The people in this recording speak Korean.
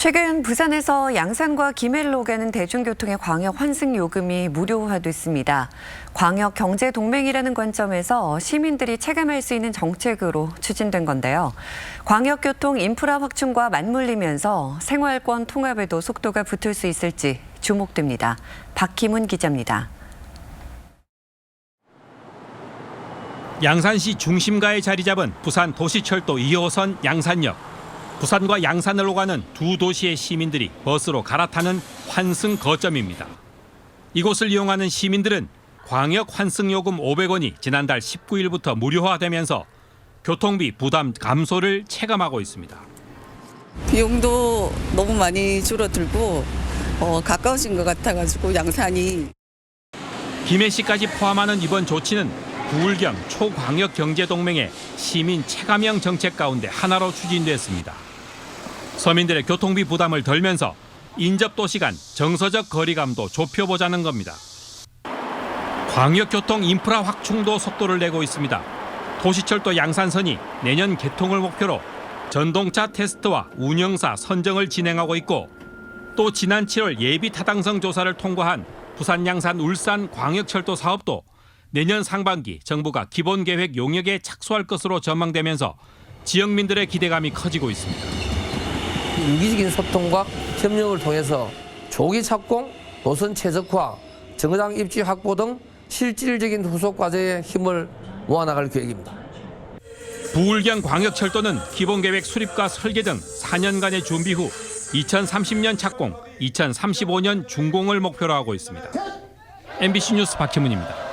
최근 부산에서 양산과 김해로 가는 대중교통의 광역 환승 요금이 무료화됐습니다. 광역 경제 동맹이라는 관점에서 시민들이 체감할 수 있는 정책으로 추진된 건데요. 광역 교통 인프라 확충과 맞물리면서 생활권 통합에도 속도가 붙을 수 있을지 주목됩니다. 박희문 기자입니다. 양산시 중심가에 자리 잡은 부산 도시철도 2호선 양산역. 부산과 양산을 오가는 두 도시의 시민들이 버스로 갈아타는 환승 거점입니다. 이곳을 이용하는 시민들은 광역 환승 요금 500원이 지난달 19일부터 무료화되면서 교통비 부담 감소를 체감하고 있습니다. 비용도 너무 많이 줄어들고 어, 가까워진 것 같아가지고 양산이 김해시까지 포함하는 이번 조치는 부울경 초광역 경제동맹의 시민 체감형 정책 가운데 하나로 추진됐습니다. 서민들의 교통비 부담을 덜면서 인접 도 시 간 정서적 거리감도 좁혀보자는 겁니다. 광역교통 인프라 확충도 속도를 내고 있습니다. 도시철도 양산선이 내년 개통을 목표로 전동차 테스트와 운영사 선정을 진행하고 있고 또 지난 7월 예비 타당성 조사를 통과한 부산 양산 울산 광역철도 사업도 내년 상반기 정부가 기본 계획 용역에 착수할 것으로 전망되면서 지역민들의 기대감이 커지고 있습니다. 유기적인 소통과 협력을 통해서 조기 착공, 노선 최적화, 정거장 입지 확보 등 실질적인 후속 과제에 힘을 모아나갈 계획입니다. 부울경 광역철도는 기본 계획 수립과 설계 등 4년간의 준비 후 2030년 착공, 2035년 준공을 목표로 하고 있습니다. MBC 뉴스 박희문입니다.